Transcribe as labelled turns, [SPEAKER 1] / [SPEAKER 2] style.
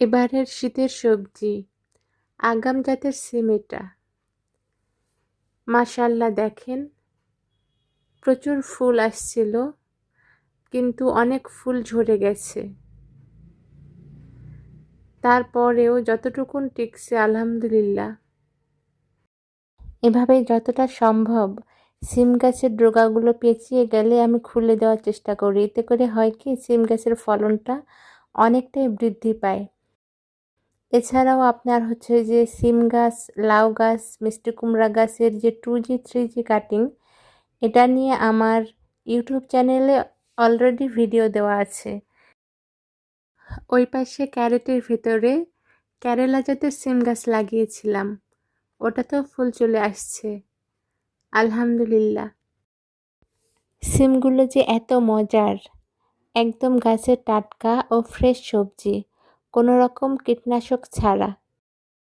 [SPEAKER 1] এবারের শীতের সবজি, আগাম জাতের সিম এটা। মাশাল্লাহ দেখেন, প্রচুর ফুল আসছিল, কিন্তু অনেক ফুল ঝরে গেছে। তারপরেও যতটুকুন টিকছে, আলহামদুলিল্লাহ। এভাবে যতটা সম্ভব সিম গাছের ডোগাগুলো পেঁচিয়ে গেলে আমি খুলে দেওয়ার চেষ্টা করি। এতে করে হয় কি, সিম গাছের ফলনটা অনেকটাই বৃদ্ধি পায়। এছাড়াও আপনার হচ্ছে যে সিম গাছ, লাউ গাছ, মিষ্টি কুমড়া গাছের যে two G three G cutting এটা নিয়ে আমার ইউটিউব চ্যানেলে অলরেডি ভিডিও দেওয়া আছে। ওই পাশে ক্যারেটের ভেতরে কেরালা জাতের সিম গাছ লাগিয়েছিলাম। ওটাতেও ফুল চলে আসছে। আলহামদুলিল্লাহ। সিমগুলো যে এত মজার, একদম গাছের টাটকা ও ফ্রেশ সবজি। কোনো রকম কীটনাশক ছাড়া।